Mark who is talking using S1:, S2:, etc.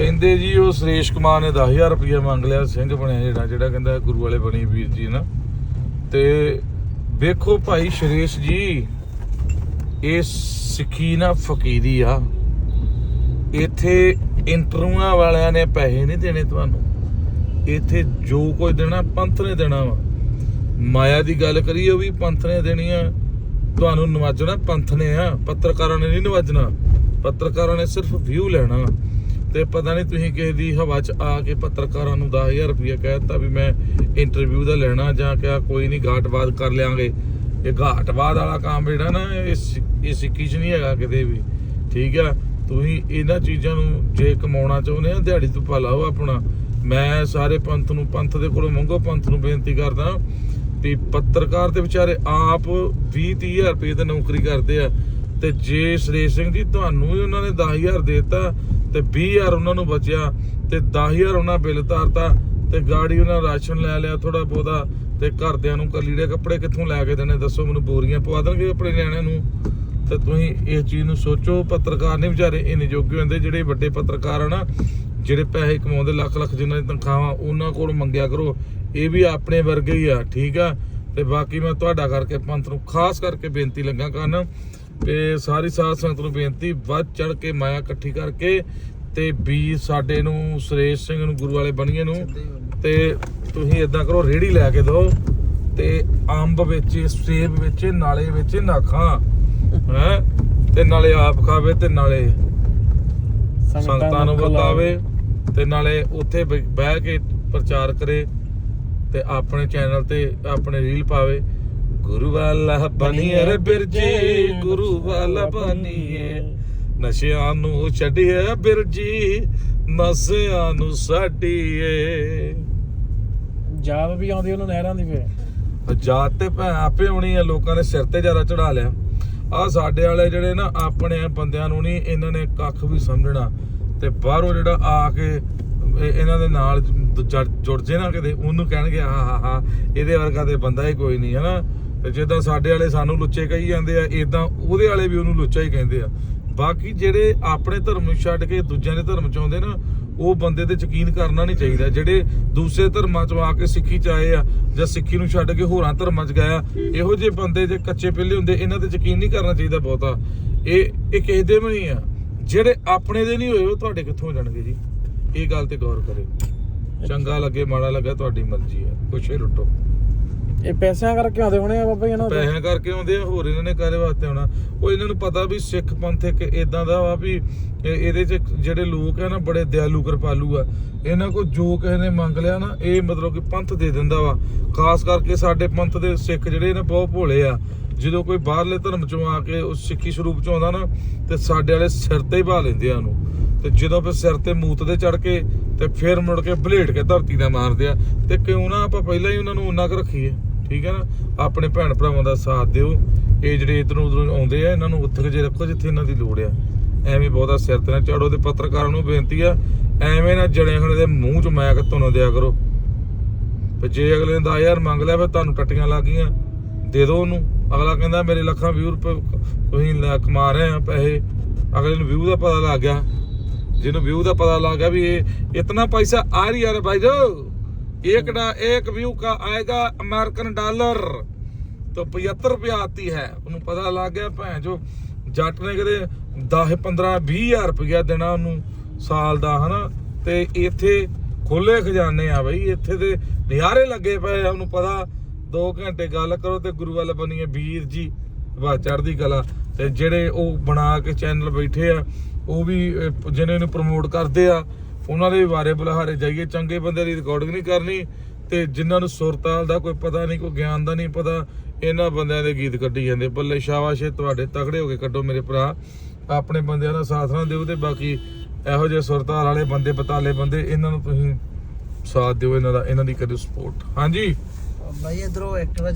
S1: ਕਹਿੰਦੇ ਜੀ ਉਹ ਸੁਰੇਸ਼ ਕੁਮਾਰ ਨੇ 10000 ਰੁਪਏ ਮੰਗ ਲਿਆ, ਸਿੰਘ ਬਣਿਆ ਜਿਹੜਾ ਜਿਹੜਾ ਕਹਿੰਦਾ ਗੁਰੂ ਵਾਲੇ ਬਣੀ ਵੀਰ ਜੀ ਨਾ। ਤੇ ਵੇਖੋ ਭਾਈ ਸ਼ਰੇਸ਼ ਜੀ, ਇਹ ਸਿੱਖੀ ਨਾ ਫਕੀਰੀ ਆ। ਇੱਥੇ ਇੰਟਰਵਿਊਆਂ ਵਾਲਿਆਂ ਨੇ ਪੈਸੇ ਨਹੀਂ ਦੇਣੇ ਤੁਹਾਨੂੰ। ਇੱਥੇ ਜੋ ਕੁਝ ਦੇਣਾ, ਪੰਥ ਨੇ ਦੇਣਾ ਵਾ। ਮਾਇਆ ਦੀ ਗੱਲ ਕਰੀਏ ਉਹ ਵੀ ਪੰਥ ਨੇ ਦੇਣੀ ਆ। ਤੁਹਾਨੂੰ ਨਵਾਜਣਾ ਪੰਥ ਨੇ ਆ। ਪੱਤਰਕਾਰਾਂ ਨੇ ਨਹੀਂ ਨਵਾਜਣਾ। ਪੱਤਰਕਾਰਾਂ ਨੇ ਸਿਰਫ ਵਿਊ ਲੈਣਾ। ਤੇ ਪਤਾ ਨਹੀਂ ਤੁਸੀਂ ਕਿਸੇ ਦੀ ਹਵਾ 'ਚ ਆ ਕੇ ਪੱਤਰਕਾਰਾਂ ਨੂੰ 10000 ਰੁਪਏ ਦਿੱਤਾ ਵੀ ਮੈਂ ਇੰਟਰਵਿਊ ਦਾ ਲੈਣਾ ਜਾਂ ਕਿਹਾ ਕੋਈ ਨਹੀਂ ਘਾਟਵਾਦ ਕਰ ਲਿਆਂਗੇ। ਇਹ ਘਾਟਵਾਦ ਵਾਲਾ ਕੰਮ ਜਿਹੜਾ ਨਾ, ਇਹ ਸਿ- ਇਹ ਸਿੱਖੀ 'ਚ ਨਹੀਂ ਹੈਗਾ ਕਿਤੇ ਵੀ। ਠੀਕ ਆ? ਤੁਸੀਂ ਇਹਨਾਂ ਚੀਜ਼ਾਂ ਨੂੰ ਜੇ ਕਮਾਉਣਾ ਚਾਹੁੰਦੇ ਆ, ਦਿਹਾੜੀ ਤੋਂ ਭਾ ਲਾਓ ਆਪਣਾ। ਮੈਂ ਸਾਰੇ ਪੰਥ ਨੂੰ, ਪੰਥ ਦੇ ਕੋਲੋਂ ਮੰਗੋ ਪੰਥ ਨੂੰ ਬੇਨਤੀ ਕਰਦਾ ਵੀ ਪੱਤਰਕਾਰ ਤੇ ਵਿਚਾਰੇ ਆਪ 20 30000 ਰੁਪਏ ਤੇ ਨੌਕਰੀ ਕਰਦੇ ਆ। ਤੇ ਜੇ ਸੁਰੇਸ਼ ਸਿੰਘ ਜੀ, ਤੁਹਾਨੂੰ ਹੀ ਉਹਨਾਂ ਨੇ 10000 ਦਿੱਤਾ ਤੇ 20000 ਉਹਨਾਂ ਨੂੰ ਬਚਿਆ ਤੇ 10000 ਉਹਨਾਂ ਬਿੱਲ ਤਾਰਤਾ ਤੇ ਗਾੜੀ ਉਹਨਾਂ ਰਾਸ਼ਨ ਲੈ ਲਿਆ ਥੋੜਾ ਬਹੁਤਾ ਤੇ ਘਰਦਿਆਂ ਨੂੰ ਕਲੀੜੇ ਕੱਪੜੇ ਕਿੱਥੋਂ ਲੈ ਕੇ ਦੇਣੇ, ਦੱਸੋ ਮੈਨੂੰ ਬੋਰੀਆਂ ਪਵਾ ਦੇਣਗੇ ਆਪਣੇ ਨਿਆਣਿਆਂ ਨੂੰ? ਤੇ ਤੁਸੀਂ ਇਸ ਚੀਜ਼ ਨੂੰ ਸੋਚੋ, ਪੱਤਰਕਾਰ ਨਹੀਂ ਵਿਚਾਰੇ ਇੰਨੇ ਜੋਗੇ ਹੁੰਦੇ ਜਿਹੜੇ ਵੱਡੇ ਪੱਤਰਕਾਰ ਆ ਨਾ, ਜਿਹੜੇ ਪੈਸੇ ਕਮਾਉਂਦੇ ਲੱਖ ਲੱਖ ਜਿਨ੍ਹਾਂ ਦੀ ਤਨਖਾਹਾਂ, ਉਹਨਾਂ ਕੋਲ ਮੰਗਿਆ ਕਰੋ। ਇਹ ਵੀ ਆਪਣੇ ਵਰਗੇ ਹੀ ਆ, ਠੀਕ ਆ? ਤੇ ਬਾਕੀ ਮੈਂ ਤੁਹਾਡਾ ਕਰਕੇ ਪੰਥ ਨੂੰ ਖਾਸ ਕਰਕੇ ਬੇਨਤੀ ਲੱਗਾ ਕਰਨ ਤੇ ਸਾਰੀ ਸਾਧ ਸੰਗਤ ਨੂੰ ਬੇਨਤੀ ਵੱਧ ਚੜ ਕੇ ਮਾਇਆ ਇਕੱਠੀ ਕਰਕੇ ਤੇ ਵੀ ਸਾਡੇ ਨੂੰ ਸੁਰੇਸ਼ ਸਿੰਘ ਨੂੰ ਗੁਰੂ ਵਾਲੇ ਬਣੀਏ ਨੂੰ ਤੇ ਤੁਸੀਂ ਇਦਾਂ ਕਰੋ ਰੇੜੀ ਲੈ ਕੇ ਦਿਓ ਤੇ ਅੰਬ ਵਿੱਚ ਸੇਬ ਵਿੱਚ ਨਾਲੇ ਵਿੱਚ ਨਾਖਾਂ ਹੈ? ਤੇ ਨਾਲੇ ਆਪ ਖਾਵੇ ਤੇ ਨਾਲੇ ਸੰਗਤਾਂ ਨੂੰ ਬਤਾਵੇ ਤੇ ਨਾਲੇ ਉੱਥੇ ਬਹਿ ਕੇ ਪ੍ਰਚਾਰ ਕਰੇ ਤੇ ਆਪਣੇ ਚੈਨਲ ਤੇ ਆਪਣੇ ਰੀਲ ਪਾਵੇ। ਗੁਰੂ ਵਾਲਾ ਬਣੀਏ ਬਿਰਜੀ ਗੁਰੂ ਵਾਲਾ ਬਣੀਏ ਨਸ਼ਿਆਂ ਨੂੰ ਛੱਡੀਏ ਬਿਰਜੀ ਨਸ਼ਿਆਂ ਨੂੰ ਛੱਡੀਏ
S2: ਜਾਬ ਵੀ ਆਉਂਦੀ ਉਹਨਾਂ ਨਹਿਰਾਂ ਦੀ ਫੇ
S1: ਜਾਤ ਤੇ ਭੈ ਆਪੇ ਹੋਣੀ ਆ ਲੋਕਾਂ ਨੇ ਸਿਰ ਤੇ ਜ਼ਿਆਦਾ ਚੜਾ ਲਿਆ। ਆ ਸਾਡੇ ਵਾਲੇ ਜਿਹੜੇ ਨਾ ਆਪਣੇ ਬੰਦਿਆਂ ਨੂੰ ਨਹੀਂ ਇਹਨਾਂ ਨੇ ਕੱਖ ਵੀ ਸਮਝਣਾ। ਤੇ ਬਾਹਰੋਂ ਜਿਹੜਾ ਆ ਕੇ ਇਹ- ਇਹਨਾਂ ਦੇ ਨਾਲ ਜੁੜ- ਜੇ ਨਾ ਕਿਤੇ ਉਹਨੂੰ ਕਹਿਣਗੇ ਹਾਂ ਹਾਂ ਹਾਂ ਇਹਦੇ ਵਰਗਾ ਤੇ ਬੰਦਾ ਹੀ ਕੋਈ ਨਹੀਂ ਹਨਾ? ਤੇ ਜਿੱਦਾਂ ਸਾਡੇ ਵਾਲੇ ਸਾਨੂੰ ਲੁੱਚੇ ਕਹੀ ਜਾਂਦੇ ਆ ਇਦਾਂ ਉਹਦੇ ਵਾਲੇ ਵੀ ਉਹਨੂੰ ਲੁੱਚਾ ਹੀ ਕਹਿੰਦੇ ਆ। ਬਾਕੀ ਜਿਹੜੇ ਆਪਣੇ ਧਰਮ ਨੂੰ ਛੱਡ ਕੇ ਦੂਜਿਆਂ ਦੇ ਧਰਮ ਚ ਆਉਂਦੇ ਨਾ, ਉਹ ਬੰਦੇ ਤੇ ਯਕੀਨ ਕਰਨਾ ਨਹੀਂ ਚਾਹੀਦਾ। ਜਿਹੜੇ ਦੂਸਰੇ ਧਰਮਾਂ ਚ ਆ ਕੇ ਸਿੱਖੀ ਚ ਆਏ ਆ ਜਾਂ ਸਿੱਖੀ ਨੂੰ ਛੱਡ ਕੇ ਹੋਰਾਂ ਧਰਮਾਂ ਚ ਗਏ ਆ, ਇਹੋ ਜਿਹੇ ਬੰਦੇ ਜੇ ਕੱਚੇ ਪਿੱਲੇ ਹੁੰਦੇ, ਇਹਨਾਂ ਤੇ ਯਕੀਨ ਨਹੀਂ ਕਰਨਾ ਚਾਹੀਦਾ ਬਹੁਤਾ। ਇਹ ਇਹ ਕਿਸੇ ਦੇ ਵੀ ਨਹੀਂ ਆ। ਜਿਹੜੇ ਆਪਣੇ ਦੇ ਨਹੀਂ ਹੋਏ, ਉਹ ਤੁਹਾਡੇ ਕਿੱਥੋਂ ਹੋ ਜਾਣਗੇ ਜੀ? ਇਹ ਗੱਲ ਤੇ ਗੌਰ ਕਰਿਓ। ਚੰਗਾ ਲੱਗੇ, ਮਾੜਾ ਲੱਗਾ, ਤੁਹਾਡੀ ਮਰਜ਼ੀ ਹੈ ਹੀ ਲੁੱਟੋ।
S2: ਇਹ ਪੈਸਿਆਂ ਕਰਕੇ ਆਉਂਦੇ ਹੋਣੇ ਆ ਬਾਬਾ ਜੀ ਇਹਨਾਂ ਦੇ?
S1: ਪੈਸਿਆਂ ਕਰਕੇ ਆਉਂਦੇ ਆ, ਹੋਰ ਇਹਨਾਂ ਨੇ ਕਾਹਦੇ ਵਾਸਤੇ ਆਉਣਾ? ਉਹ ਇਹਨਾਂ ਨੂੰ ਪਤਾ ਵੀ ਸਿੱਖ ਪੰਥ ਇੱਕ ਇਦਾਂ ਦਾ ਵਾ ਵੀ ਇਹਦੇ ਚ ਜਿਹੜੇ ਲੋਕ ਆ ਨਾ, ਬੜੇ ਦਿਆਲੂ ਕਿਰਪਾਲੂ ਆ। ਇਹਨਾਂ ਕੋ ਜੋ ਕਿਸੇ ਨੇ ਮੰਗ ਲਿਆ ਨਾ, ਇਹ ਮਤਲਬ ਕਿ ਪੰਥ ਦੇ ਦਿੰਦਾ ਵਾ। ਖਾਸ ਕਰਕੇ ਸਾਡੇ ਪੰਥ ਦੇ ਸਿੱਖ ਜਿਹੜੇ ਨੇ, ਬਹੁਤ ਭੋਲੇ ਆ। ਜਦੋਂ ਕੋਈ ਬਾਹਰਲੇ ਧਰਮ ਚੋਂ ਆ ਕੇ ਉਹ ਸਿੱਖੀ ਸਰੂਪ ਚ ਆਉਂਦਾ ਨਾ, ਤੇ ਸਾਡੇ ਵਾਲੇ ਸਿਰ ਤੇ ਹੀ ਭਾ ਲੈਂਦੇ ਆ ਉਹਨੂੰ। ਤੇ ਜਦੋਂ ਫਿਰ ਸਿਰ ਤੇ ਮੂਤ ਦੇ ਚੜ ਕੇ, ਤੇ ਫਿਰ ਮੁੜ ਕੇ ਬਲੇਡ ਕੇ ਧਰਤੀ ਦਾ ਮਾਰਦੇ ਆ। ਤੇ ਕਿਉਂ ਨਾ ਆਪਾਂ ਪਹਿਲਾਂ ਹੀ ਉਹਨਾਂ ਨੂੰ ਉਨਾ ਕੁ ਰੱਖੀਏ। ਠੀਕ ਹੈ ਨਾ? ਆਪਣੇ ਭੈਣ ਭਰਾਵਾਂ ਦਾ ਸਾਥ ਦਿਓ। ਇਹ ਜਿਹੜੇ ਇਧਰੋਂ ਉਧਰੋਂ ਆਉਂਦੇ ਆ, ਇਹਨਾਂ ਨੂੰ ਉੱਥੇ ਜੇ ਰੱਖੋ ਜਿੱਥੇ ਇਹਨਾਂ ਦੀ ਲੋੜ ਆ। ਐਵੇਂ ਬਹੁਤਾ ਸਿਰ ਤੇ ਨਾ ਚੜੋ ਤੇ ਪੱਤਰਕਾਰਾਂ ਨੂੰ ਬੇਨਤੀ ਆ, ਐਵੇਂ ਨਾ ਜਣੇ ਖਣੇ ਦੇ ਮੂੰਹ ਚ ਮੈਕ ਤੁਹਾਨੂੰ ਦਿਆ ਕਰੋ। ਤੇ ਜੇ ਅਗਲੇ ਨੇ 10000 ਮੰਗ ਲਿਆ, ਫਿਰ ਤੁਹਾਨੂੰ ਟੱਟੀਆਂ ਲੱਗ ਗਈਆਂ। ਦੇ ਦਿਓ ਉਹਨੂੰ। ਅਗਲਾ ਕਹਿੰਦਾ, ਮੇਰੇ ਲੱਖਾਂ ਵਿਊ ਰੁਪਏ ਤੁਸੀਂ ਲੈ ਕਮਾ ਰਹੇ ਆ ਪੈਸੇ। ਅਗਲੇ ਨੂੰ ਵਿਊ ਦਾ ਪਤਾ ਲੱਗ ਗਿਆ। ਜਿਹਨੂੰ ਵਿਊ ਦਾ ਪਤਾ ਲੱਗ ਗਿਆ ਵੀ ਇਹ ਇਤਨਾ ਪੈਸਾ ਆ ਰਹੀ ਹੈ ਭਾਈ ਜੋ। एक डा एक व्यू का आएगा अमेरिकन डॉलर तो 75 रुपया आती है ਉਹਨੂੰ ਪਤਾ ਲੱਗ ਗਿਆ ਭੈਣ ਜੋ ਜੱਟ ਨੇ ਕਦੇ 10 15 20000 ਰੁਪਇਆ ਦੇਣਾ ਉਹਨੂੰ ਸਾਲ ਦਾ ਹਨਾ ਤੇ ਇੱਥੇ ਖੁੱਲੇ ਖਜ਼ਾਨੇ ਆ ਬਈ ਇੱਥੇ ਤੇ ਨਿਆਰੇ ਲੱਗੇ ਪਏ ਆ ਉਹਨੂੰ ਪਤਾ 2 ਘੰਟੇ ਗੱਲ ਕਰੋ ਤੇ ਗੁਰੂ ਵਾਲਾ ਬਣੀਏ ਵੀਰ ਜੀ ਵਾ ਚੜਦੀ ਕਲਾ ਤੇ ਜਿਹੜੇ ਉਹ ਬਣਾ ਕੇ ਚੈਨਲ ਬੈਠੇ ਆ ਉਹ ਵੀ ਅਹ, ਜਿਹਨੇ ਨੂੰ ਪ੍ਰਮੋਟ ਕਰਦੇ ਆ ਉਹਨਾਂ ਦੇ ਬਾਰੇ ਬੁਲਾਹਾਰੇ ਜਾਈਏ, ਚੰਗੇ ਬੰਦੇ ਦੀ ਰਿਕਾਰਡਿੰਗ ਨਹੀਂ ਕਰਨੀ ਤੇ ਜਿਨ੍ਹਾਂ ਨੂੰ ਸੁਰਤਾਲ ਦਾ ਕੋਈ ਪਤਾ ਨਹੀਂ, ਕੋਈ ਗਿਆਨ ਦਾ ਨਹੀਂ ਪਤਾ, ਇਹਨਾਂ ਬੰਦਿਆਂ ਦੇ ਗੀਤ ਕੱਢੀ ਜਾਂਦੇ। ਬੱਲੇ ਸ਼ਾਬਾਸ਼ ਏ ਤੁਹਾਡੇ ਤਗੜੇ ਹੋ ਕੇ ਕੱਢੋ ਮੇਰੇ ਭਰਾ। ਆਪਣੇ ਬੰਦਿਆਂ ਦਾ ਸਾਥ ਨਾ ਦਿਓ ਤੇ ਬਾਕੀ ਇਹੋ ਜਿਹੇ ਸੁਰਤਾਲ ਵਾਲੇ ਬੰਦੇ, ਬਤਾਲੇ ਬੰਦੇ, ਇਹਨਾਂ ਨੂੰ ਤੁਸੀਂ ਸਾਥ ਦਿਓ, ਇਹਨਾਂ ਦਾ, ਇਹਨਾਂ ਦੀ ਕਰਿਓ ਸਪੋਰਟ ਹਾਂਜੀ?
S3: ਬਾਈ, ਇਧਰੋਂ ਐਕਟਿਵਾ